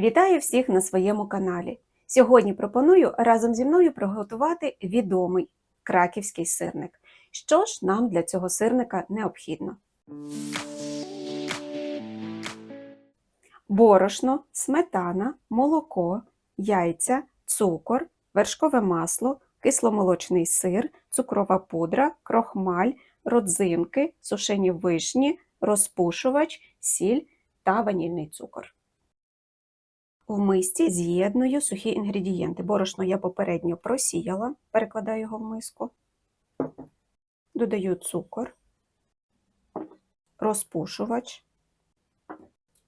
Вітаю всіх на своєму каналі. Сьогодні пропоную разом зі мною приготувати відомий краківський сирник. Що ж нам для цього сирника необхідно? Борошно, сметана, молоко, яйця, цукор, вершкове масло, кисломолочний сир, цукрова пудра, крохмаль, родзинки, сушені вишні, розпушувач, сіль та ванільний цукор. В мисці з'єдную сухі інгредієнти. Борошно я попередньо просіяла, перекладаю його в миску. Додаю цукор, розпушувач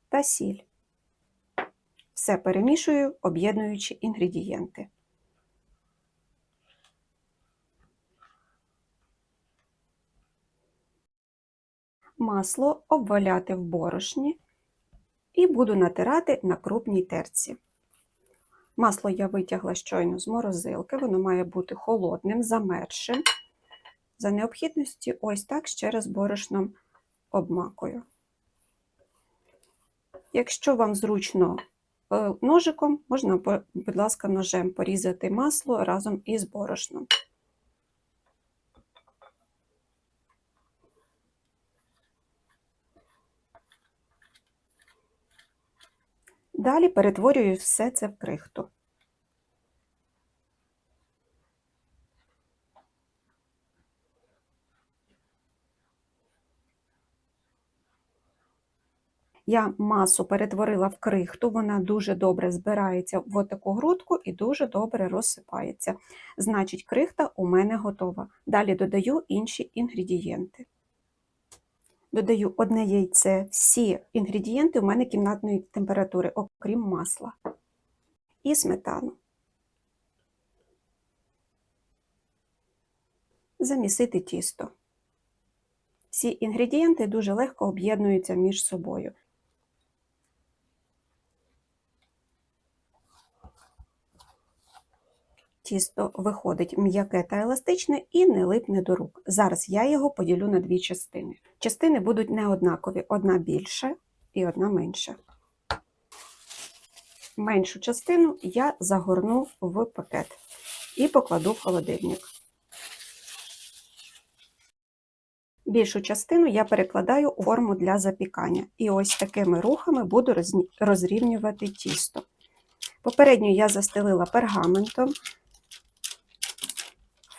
та сіль. Все перемішую, об'єднуючи інгредієнти. Масло обваляти в борошні і буду натирати на крупній терці. Масло я витягла щойно з морозилки, воно має бути холодним, замерзшим. За необхідності, ось так ще раз борошном обмакую. Якщо вам зручно е, ножиком, можна, будь ласка, ножем порізати масло разом із борошном. Далі перетворюю все це в крихту. Я масу перетворила в крихту, вона дуже добре збирається в таку грудку і дуже добре розсипається. Значить, крихта у мене готова. Далі додаю інші інгредієнти. Додаю одне яйце, всі інгредієнти у мене кімнатної температури, окрім масла. І сметану. Замісити тісто. Всі інгредієнти дуже легко об'єднуються між собою. Тісто виходить м'яке та еластичне і не липне до рук. Зараз я його поділю на дві частини. Частини будуть не однакові, одна більша і одна менша. Меншу частину я загорну в пакет і покладу в холодильник. Більшу частину я перекладаю у форму для запікання. І ось такими рухами буду розрівнювати тісто. Попередньо я застелила пергаментом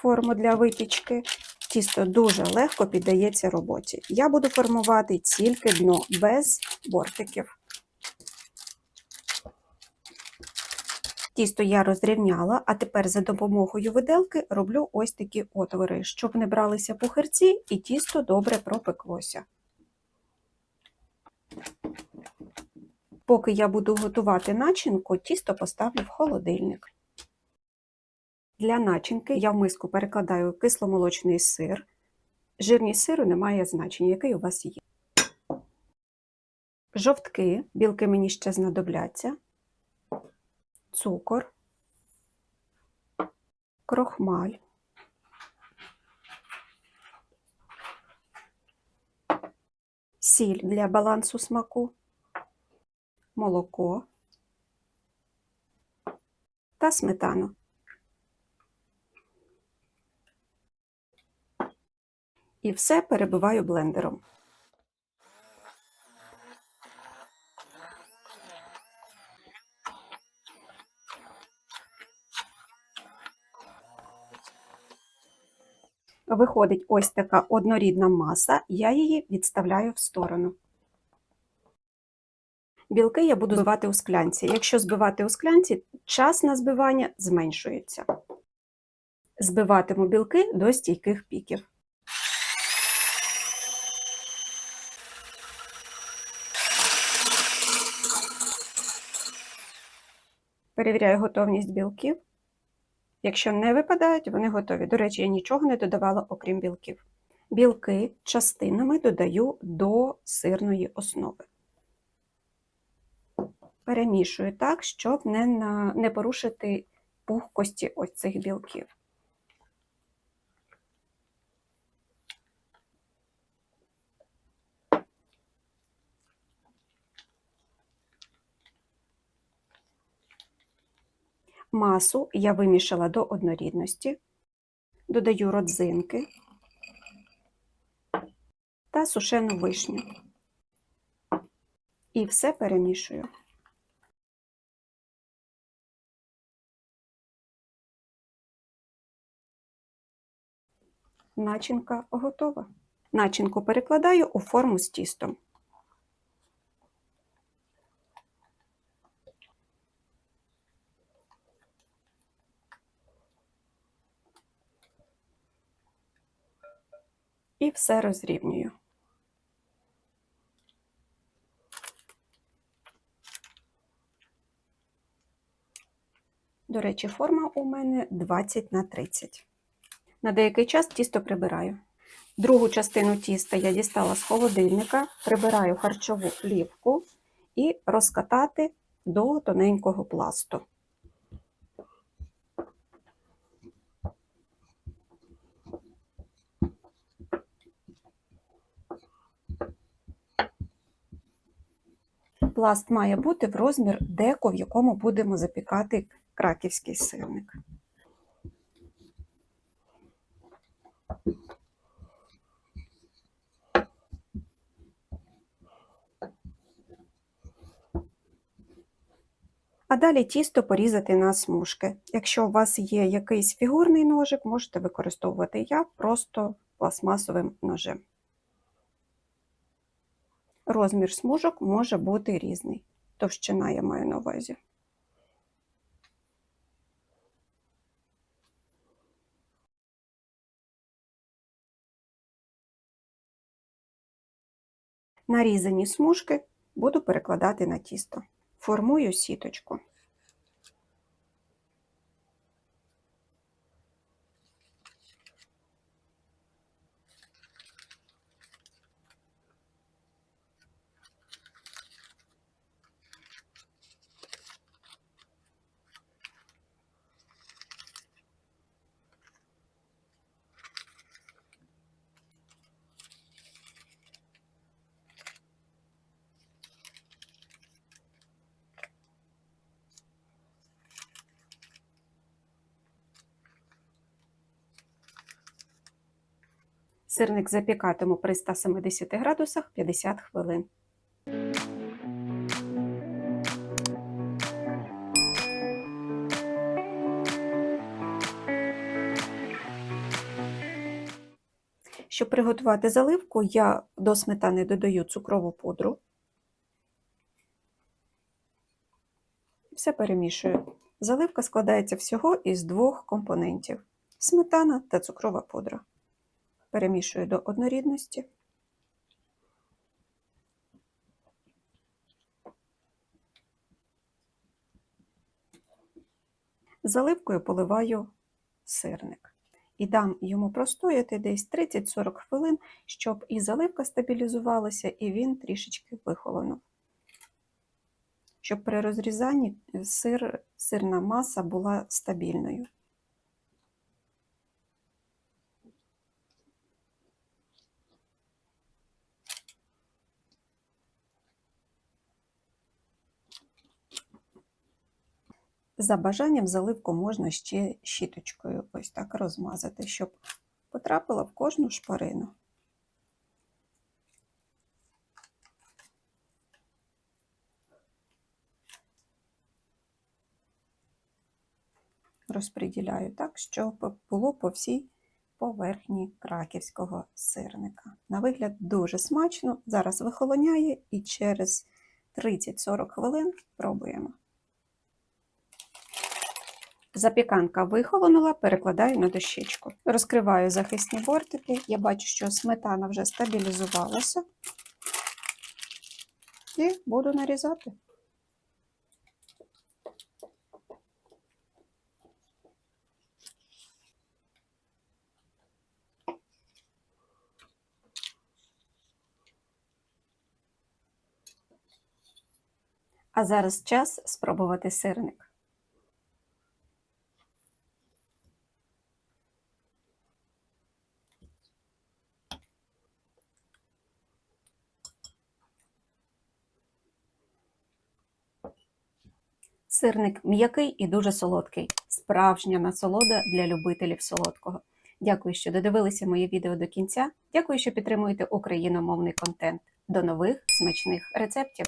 форму для випічки. Тісто дуже легко піддається роботі. Я буду формувати тільки дно без бортиків. Тісто я розрівняла, а тепер за допомогою виделки роблю ось такі отвори, щоб не бралися пухирці і тісто добре пропеклося. Поки я буду готувати начинку, тісто поставлю в холодильник. Для начинки. Я в миску перекладаю кисломолочний сир. Жирність сиру не має значення, який у вас є. Жовтки, білки мені ще знадобляться, цукор, крохмаль, сіль для балансу смаку, молоко. Та сметану. І все перебиваю блендером. Виходить ось така однорідна маса, я її відставляю в сторону. Білки я буду збивати у склянці. Якщо збивати у склянці, час на збивання зменшується. Збиватиму білки до стійких піків. Перевіряю готовність білків. Якщо не випадають, вони готові. До речі, я нічого не додавала, окрім білків. Білки частинами додаю до сирної основи. Перемішую так, щоб не, на... не порушити пухкості ось цих білків. Масу я вимішала до однорідності, додаю родзинки та сушену вишню. І все перемішую. Начинка готова. Начинку перекладаю у форму з тістом. І все розрівнюю. До речі, форма у мене 20 на 30. На деякий час тісто прибираю. Другу частину тіста я дістала з холодильника, прибираю харчову плівку і розкатати до тоненького пласту. Пласт має бути в розмір деко, в якому будемо запікати краківський сирник. А далі тісто порізати на смужки. Якщо у вас є якийсь фігурний ножик, можете використовувати я просто пластмасовим ножем. Розмір смужок може бути різний. Товщина я маю на увазі. Нарізані смужки буду перекладати на тісто. Формую сіточку. Сирник запікатиму при 170 градусах 50 хвилин. Щоб приготувати заливку, я до сметани додаю цукрову пудру. Все перемішую. Заливка складається всього із двох компонентів: сметана та цукрова пудра перемішую до однорідності. Заливкою поливаю сирник і дам йому простояти десь 30-40 хвилин, щоб і заливка стабілізувалася, і він трішечки вихолонув. Щоб при розрізанні сир, сирна маса була стабільною. За бажанням заливку можна ще щіточкою ось так розмазати, щоб потрапила в кожну шпарину. Розподіляю так, щоб було по всій поверхні краківського сирника. На вигляд дуже смачно, зараз вихолоняє і через 30-40 хвилин пробуємо. Запіканка вихолонула, перекладаю на дощечку. Розкриваю захисні бортики. Я бачу, що сметана вже стабілізувалася. І буду нарізати. А зараз час спробувати сирник. Сирник м'який і дуже солодкий. Справжня насолода для любителів солодкого. Дякую, що додивилися моє відео до кінця. Дякую, що підтримуєте україномовний контент. До нових смачних рецептів!